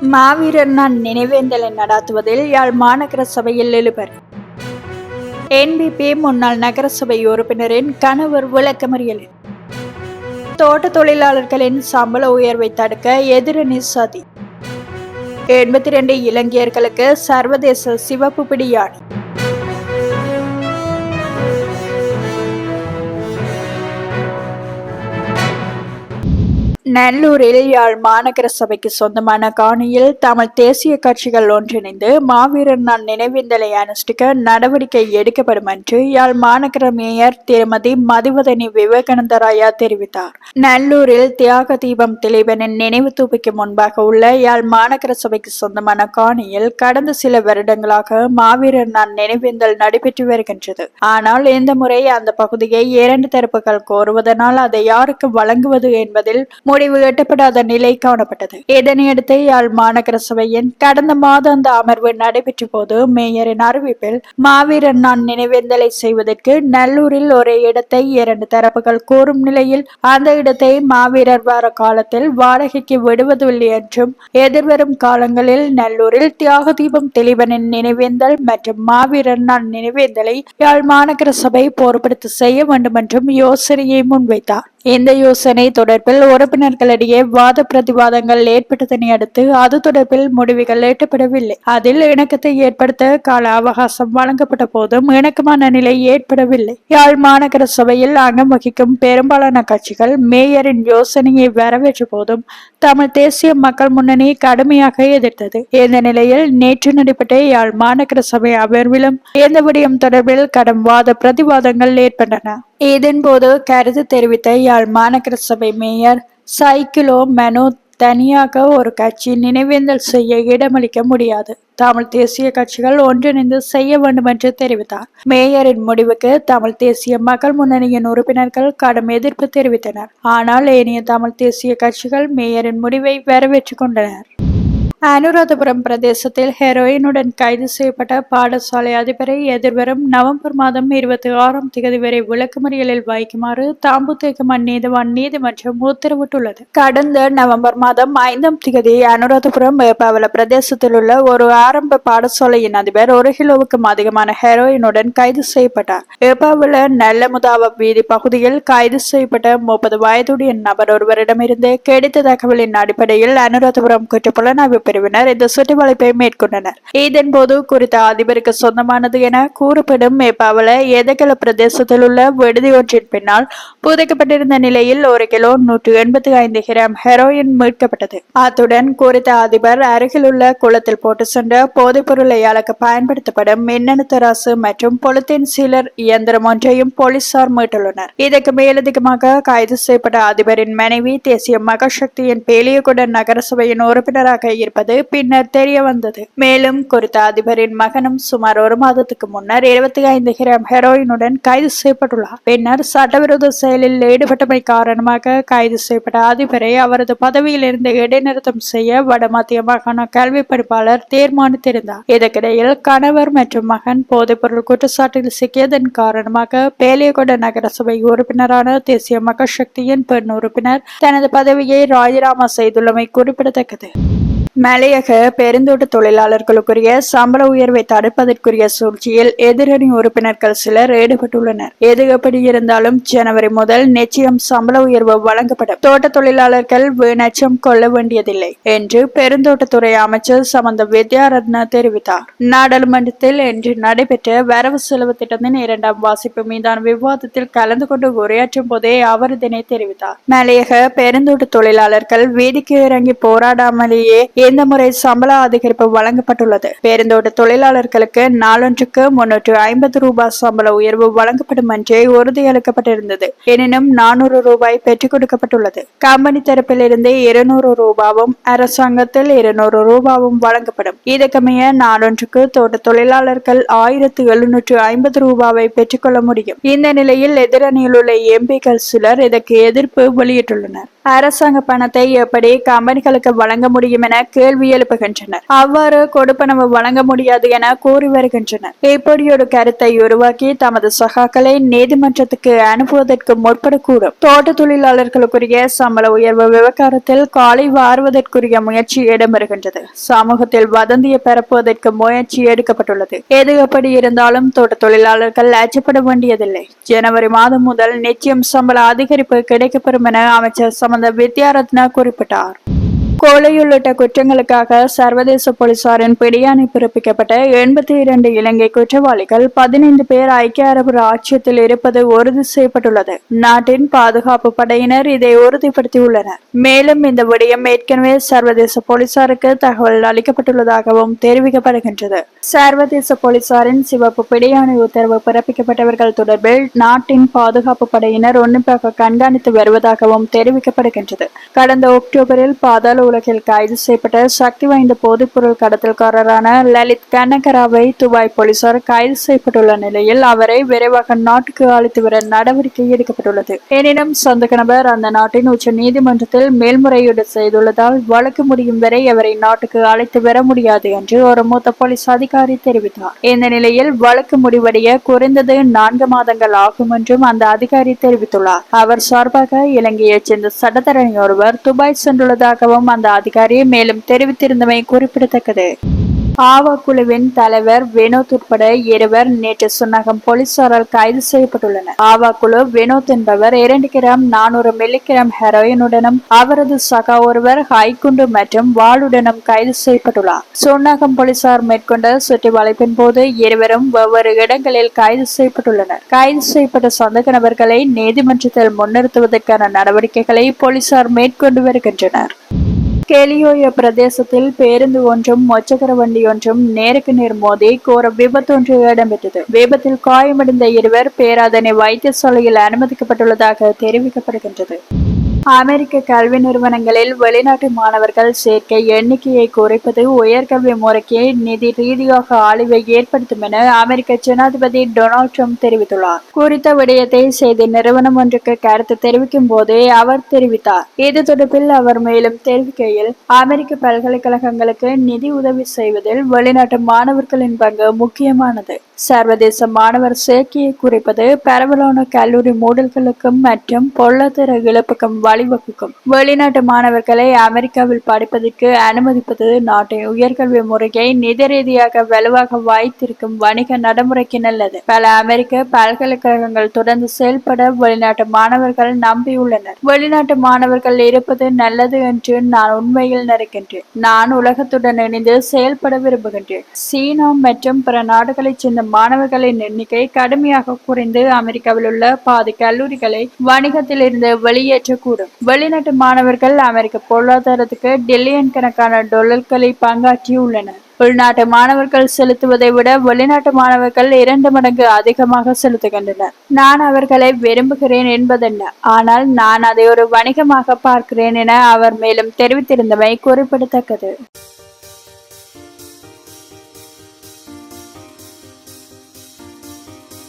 மாவீரர் நான் நினைவேந்தலை நடாத்துவதில் யாழ் மாநகர சபையில் எழுபர். என்பிபி முன்னாள் நகரசபை உறுப்பினரின் கணவர் விளக்கமறியல். தோட்ட தொழிலாளர்களின் சம்பள உயர்வை தடுக்க எதிரணி சதி எண்பத்தி ரெண்டு இலங்கையர்களுக்கு சர்வதேச சிவப்பு பிடியாணி நல்லூரில் யாழ் மாநகர சபைக்கு சொந்தமான காணியில் தமிழ் தேசிய கட்சிகள் ஒன்றிணைந்து மாவீரர் நான் நினைவேந்தலை அனுஷ்டிக்க நடவடிக்கை எடுக்கப்படும் என்று யாழ் மாநகர மேயர் திருமதி மதிவதனி விவேகானந்தராயா தெரிவித்தார். நல்லூரில் தியாக தீபம் திலீபனின் நினைவு தூபிக்கு முன்பாக உள்ள யாழ் மாநகர சபைக்கு சொந்தமான காணியில் கடந்த சில வருடங்களாக மாவீரர் நான் நினைவேந்தல் நடைபெற்று வருகின்றது. ஆனால் இந்த முறை அந்த பகுதியை இரண்டு தரப்புகள் கோருவதனால் அதை யாருக்கு வழங்குவது என்பதில் முடிவு முடிவு எட்டப்படாத நிலை காணப்பட்டது. இதனையடுத்து யாழ் மாநகர சபையின் கடந்த மாத அந்த அமர்வு நடைபெற்ற போது மேயரின் அறிவிப்பில் மாவீரன் நான் நினைவேந்தலை செய்வதற்கு நல்லூரில் ஒரே இடத்தை இரண்டு தரப்புகள் கூறும் நிலையில் அந்த இடத்தை மாவீரர் வார காலத்தில் வாடகைக்கு விடுவதில்லை என்றும் எதிர்வரும் காலங்களில் நல்லூரில் தியாக தீபம் தெளிவனின் நினைவேந்தல் மற்றும் மாவீரன் நான் நினைவேந்தலை யாழ் மாநகர சபை பொறுப்படுத்த செய்ய வேண்டும் என்றும் யோசனையை முன்வைத்தார். இந்த யோசனை தொடர்பில் உறுப்பினர் உறுப்பினர்களிடையே வாத பிரதிவாதங்கள் ஏற்பட்டதனை அடுத்து அது தொடர்பில் முடிவுகள் எட்டப்படவில்லை. அதில் இணக்கத்தை ஏற்படுத்த கால அவகாசம் வழங்கப்பட்ட போதும் இணக்கமான நிலை ஏற்படவில்லை. யாழ் மாநகர சபையில் அங்கம் வகிக்கும் பெரும்பாலான கட்சிகள் மேயரின் யோசனையை வரவேற்ற போதும் தமிழ் தேசிய மக்கள் முன்னணி கடுமையாக எதிர்த்தது. இந்த நிலையில் நேற்று நடைபெற்ற யாழ் மாநகர சபை அமர்விலும் இந்த விடயம் தொடர்பில் கடும் வாத பிரதிவாதங்கள் ஏற்பட்டன. இதன்போது கருத்து தெரிவித்த யாழ் மாநகர சபை மேயர் சைக்கிளோ மெனு தனியாக ஒரு கட்சி நினைவேந்தல் செய்ய இடமளிக்க முடியாது. தமிழ் தேசிய கட்சிகள் ஒன்றிணைந்து செய்ய வேண்டும் என்று தெரிவித்தார். மேயரின் முடிவுக்கு தமிழ் தேசிய மக்கள் முன்னணியின் உறுப்பினர்கள் கடும் எதிர்ப்பு தெரிவித்தனர். ஆனால் ஏனைய தமிழ் தேசிய கட்சிகள் மேயரின் முடிவை வரவேற்றுக் கொண்டனர். அனுராதபுரம் பிரதேசத்தில் ஹெரோயினுடன் கைது செய்யப்பட்ட பாடசாலை அதிபரை எதிர்வரும் நவம்பர் மாதம் இருபத்தி ஆறாம் தேதி வரை விளக்குமறியலில் வைக்குமாறு தாம்புத்தேகமன் நீதிவான் நீதிமன்றம் உத்தரவிட்டுள்ளது. கடந்த நவம்பர் மாதம் ஐந்தாம் தேதி அனுராதபுரம் வேப்பாவல பிரதேசத்தில் உள்ள ஒரு ஆரம்ப பாடசாலையின் அதிபர் ஒரு கிலோவுக்கும் அதிகமான ஹெரோயினுடன் கைது செய்யப்பட்டார். வேப்பாவல நல்லமுதாவ வீதி பகுதியில் கைது செய்யப்பட்ட முப்பது வயதுடைய நபர் ஒருவரிடமிருந்து கிடைத்த தகவலின் அடிப்படையில் அனுராதபுரம் குற்றப்புலனாய்வு பிரிவினர் இந்த சுற்றுவளைப்பை மேற்கொண்டனர். இதன் போது குறித்த அதிபருக்கு சொந்தமானது என கூறப்படும் மேப்பாவல எதகல பிரதேசத்தில் உள்ள விடுதி ஒன்றின் பின்னால் புதைக்கப்பட்டிருந்த நிலையில் ஒரு கிலோ நூற்று எண்பத்தி ஐந்து கிராம் ஹெரோயின் மீட்கப்பட்டது. அத்துடன் குறித்த அதிபர் அருகிலுள்ள குளத்தில் போட்டு சென்ற போதைப் பொருளை அளக்க பயன்படுத்தப்படும் மின்னணு தராசு மற்றும் பொலித்தீன் சீலர் இயந்திரம் ஒன்றையும் போலீசார் மீட்டுள்ளனர். இதற்கு மேலதிகமாக கைது செய்யப்பட்ட அதிபரின் மனைவி தேசிய மகசக்தியின் பேலியகுட நகரசபையின் உறுப்பினராக இருப்பது பின்னர் தெரிய வந்தது. மேலும் குறித்த அதிபரின் மகனும் சுமார் ஒரு மாதத்துக்கு முன்னர் இருபத்தி ஐந்து கிராம் ஹெரோயினுடன் கைது செய்யப்பட்டுள்ளார். பின்னர் சட்டவிரோத செயலில் ஈடுபட்டமை காரணமாக கைது செய்யப்பட்ட அதிபரை அவரது பதவியிலிருந்து இடைநிறுத்தம் செய்ய வடமத்திய மாகாண கல்வி படிப்பாளர் தீர்மானித்திருந்தார். இதற்கிடையில் கணவர் மற்றும் மகன் போதைப்பொருள் குற்றச்சாட்டில் சிக்கியதன் காரணமாக பேலியகொட நகரசபை உறுப்பினரான தேசிய மக்கள் சக்தியின் பெண் உறுப்பினர் தனது பதவியை ராஜினாமா செய்துள்ளமை குறிப்பிடத்தக்கது. மலையக பெருந்தோட்ட தொழிலாளர்களுக்குரிய சம்பள உயர்வை தடுப்பதற்குரிய சூழ்ச்சியில் எதிரணி உறுப்பினர்கள் சிலர் ஈடுபட்டுள்ளனர். எது எப்படி இருந்தாலும் ஜனவரி முதல் நிச்சயம் சம்பள உயர்வு வழங்கப்படும். தோட்ட தொழிலாளர்கள் வீணச்சம் கொள்ள வேண்டியதில்லை என்று பெருந்தோட்டத்துறை அமைச்சர் சமந்த வித்யாரத்ன தெரிவித்தார். நாடாளுமன்றத்தில் இன்று நடைபெற்ற வரவு செலவு திட்டத்தின் இரண்டாம் வாசிப்பு மீதான விவாதத்தில் கலந்து கொண்டு உரையாற்றும் போதே அவர் இதனை தெரிவித்தார். மலையக பெருந்தோட்ட தொழிலாளர்கள் வீதிக்கு இறங்கி போராடாமலேயே இந்த முறை சம்பள அதிகரிப்பு வழங்கப்பட்டுள்ளது. பேருந்தோட்ட தொழிலாளர்களுக்கு நாளொன்றுக்கு முன்னூற்று ஐம்பது ரூபாய் சம்பள உயர்வு வழங்கப்படும் என்றே உறுதியளிக்கப்பட்டிருந்தது எனினும் நானூறு ரூபாய் பெற்றுக் கொடுக்கப்பட்டுள்ளது. கம்பெனி தரப்பிலிருந்து இருநூறு ரூபாவும் அரசாங்கத்தில் இருநூறு ரூபாவும் வழங்கப்படும். இதற்கமைய நாளொன்றுக்கு தோட்ட தொழிலாளர்கள் ஆயிரத்து எழுநூற்று ஐம்பது ரூபாவை பெற்றுக்கொள்ள முடியும். இந்த நிலையில் எதிரணியில் உள்ள எம்பிக்கள் சிலர் இதற்கு எதிர்ப்பு வெளியிட்டுள்ளனர். அரசாங்க பணத்தை எப்படி கம்பெனிகளுக்கு வழங்க முடியும் என கேள்வி எழுப்புகின்றனர். அவ்வாறு கொடுப்பனவு வழங்க முடியாது என கூறி வருகின்றனர். இப்படி ஒரு கருத்தை உருவாக்கி தமது சகாக்களை நீதிமன்றத்துக்கு அனுப்புவதற்கு முற்படக்கூடும். தோட்ட தொழிலாளர்களுக்குரிய சம்பள உயர்வு விவகாரத்தில் காலை வாருவதற்குரிய முயற்சி இடம்பெறுகின்றது. சமூகத்தில் வதந்தியை பரப்புவதற்கு முயற்சி எடுக்கப்பட்டுள்ளது. எது எப்படி இருந்தாலும் தோட்ட தொழிலாளர்கள் அச்சப்பட வேண்டியதில்லை. ஜனவரி மாதம் முதல் நிச்சயம் சம்பள அதிகரிப்பு கிடைக்கப்பெறும் என அமைச்சர் சம்பந்த வித்யாரத்னா குறிப்பிட்டார். கொலை உள்ளிட்ட குற்றங்களுக்காக சர்வதேச போலீசாரின் பிடியாணை பிறப்பிக்கப்பட்ட எண்பத்தி இரண்டு இலங்கை குற்றவாளிகள் பதினைந்து பேர் ஐக்கிய அரபு ராஜ்யத்தில் இருப்பது உறுதி செய்யப்பட்டுள்ளது நாட்டின் பாதுகாப்பு படையினர் இதை உறுதிப்படுத்தியுள்ளனர். மேலும் இந்த விடயம் ஏற்கனவே சர்வதேச போலீசாருக்கு தகவல் அளிக்கப்பட்டுள்ளதாகவும் தெரிவிக்கப்படுகின்றது. சர்வதேச போலீசாரின் சிவப்பு பிடியாணை உத்தரவு பிறப்பிக்கப்பட்டவர்கள் தொடர்பில் நாட்டின் பாதுகாப்பு படையினர் உன்னிப்பாக கண்காணித்து வருவதாகவும் தெரிவிக்கப்படுகின்றது. கடந்த அக்டோபரில் பாதாள உலகில் கைது செய்யப்பட்ட சக்தி வாய்ந்த போதைப்பொருள் கடத்தல்காரரான லலித் கனகராவை துபாய் போலீசார் கைது செய்யப்பட்டுள்ள நிலையில் அவரை விரைவாக நாட்டுக்கு அழைத்து வர நடவடிக்கை எடுக்கப்பட்டுள்ளது. எனினும் சந்தக நபர் அந்த நாட்டின் உச்ச நீதிமன்றத்தில் மேல்முறையீடு செய்துள்ளதால் வழக்கு முடியும் வரை அவரை நாட்டுக்கு அழைத்து வர முடியாது என்று ஒரு மூத்த போலீஸ் அதிகாரி தெரிவித்தார். இந்த நிலையில் வழக்கு முடிவடைய குறைந்தது நான்கு மாதங்கள் ஆகும் என்றும் அந்த அதிகாரி தெரிவித்துள்ளார். அவர் சார்பாக இலங்கையைச் சேர்ந்த சட்டத்தரணி ஒருவர் துபாய் சென்றுள்ளதாகவும் அந்த அதிகாரி மேலும் தெரிவித்திருந்தமை குறிப்பிடத்தக்கது. ஆவா குழுவின் தலைவர் வினோத் உட்பட இருவர் நேற்று சுன்னகம் போலீசாரால் கைது செய்யப்பட்டுள்ளனர். ஆவா குழு வினோத் என்பவர் இரண்டு கிராம் நானூறு மில்லிகிராம் ஹெரோயினுடனும் அவரது சகா ஒருவர் ஹைகுண்டு மற்றும் வாளுடனும் கைது செய்யப்பட்டுள்ளார். சுன்னகம் போலீசார் மேற்கொண்ட சுற்றி வளைப்பின் போது இருவரும் வெவ்வேறு இடங்களில் கைது செய்யப்பட்டுள்ளனர். கைது செய்யப்பட்ட சந்தக நபர்களை நீதிமன்றத்தில் முன்னிறுத்துவதற்கான நடவடிக்கைகளை போலீசார் மேற்கொண்டு வருகின்றனர். கேலியோய பிரதேசத்தில் பேருந்து ஒன்றும் மொச்சக்கர வண்டி ஒன்றும் நேருக்கு நேர் மோதி கோர விபத்து ஒன்று இடம்பெற்றது. விபத்தில் காயமடைந்த இருவர் பேராதனை வைத்தியசாலையில் அனுமதிக்கப்பட்டுள்ளதாக தெரிவிக்கப்படுகின்றது. அமெரிக்க கல்வி நிறுவனங்களில் வெளிநாட்டு மாணவர்கள் சேர்க்கை எண்ணிக்கையை குறைப்பது உயர்கல்வி முறைக்கு நிதி ரீதியாக ஆழிவை ஏற்படுத்தும் என அமெரிக்க ஜனாதிபதி டொனால்ட் ட்ரம்ப் தெரிவித்துள்ளார். குறித்த விடயத்தை செய்தி நிறுவனம் ஒன்றுக்கு கருத்து தெரிவிக்கும் போதே அவர் தெரிவித்தார். இது தொடர்பில் அவர் மேலும் தெரிவிக்கையில் அமெரிக்க பல்கலைக்கழகங்களுக்கு நிதி உதவி செய்வதில் வெளிநாட்டு மாணவர்களின் பங்கு முக்கியமானது. சர்வதேச மாணவர் சேர்க்கையை குறைப்பது பரவலான கல்லூரி மூடல்களுக்கும் மற்றும் பொருளாதார இழப்புக்கும் வழிவகுக்கும். வெளிநாட்டு மாணவர்களை அமெரிக்காவில் படிப்பதற்கு அனுமதிப்பது நாட்டின் உயர்கல்வி முறையை நிதி ரீதியாக வலுவாக வாய்த்திருக்கும் வணிக நடைமுறைக்கு நல்லது. பல அமெரிக்க பல்கலைக்கழகங்கள் தொடர்ந்து செயல்பட வெளிநாட்டு மாணவர்கள் நம்பியுள்ளனர். வெளிநாட்டு மாணவர்கள் இருப்பது நல்லது என்று நான் உண்மையில் நினைக்கின்றேன். நான் உலகத்துடன் இணைந்து செயல்பட விரும்புகின்றேன். சீனா மற்றும் பிற நாடுகளைச் சேர்ந்த மாணவர்களின் எண்ணிக்கை கடுமையாக குறைந்து அமெரிக்காவில் உள்ள பாதி கல்லூரிகளை வணிகத்தில் இருந்து வெளியேற்றக்கூடும். வெளிநாட்டு மாணவர்கள் அமெரிக்க பொருளாதாரத்துக்கு டில்லியன் கணக்கான டொலர்களை பங்காற்றியுள்ளனர். உள்நாட்டு மாணவர்கள் செலுத்துவதை விட வெளிநாட்டு மாணவர்கள் இரண்டு மடங்கு அதிகமாக செலுத்துகின்றனர். நான் அவர்களை விரும்புகிறேன் என்பதென்ன? ஆனால் நான் அதை ஒரு வணிகமாக பார்க்கிறேன் என அவர் மேலும் தெரிவித்திருந்தமை குறிப்பிடத்தக்கது.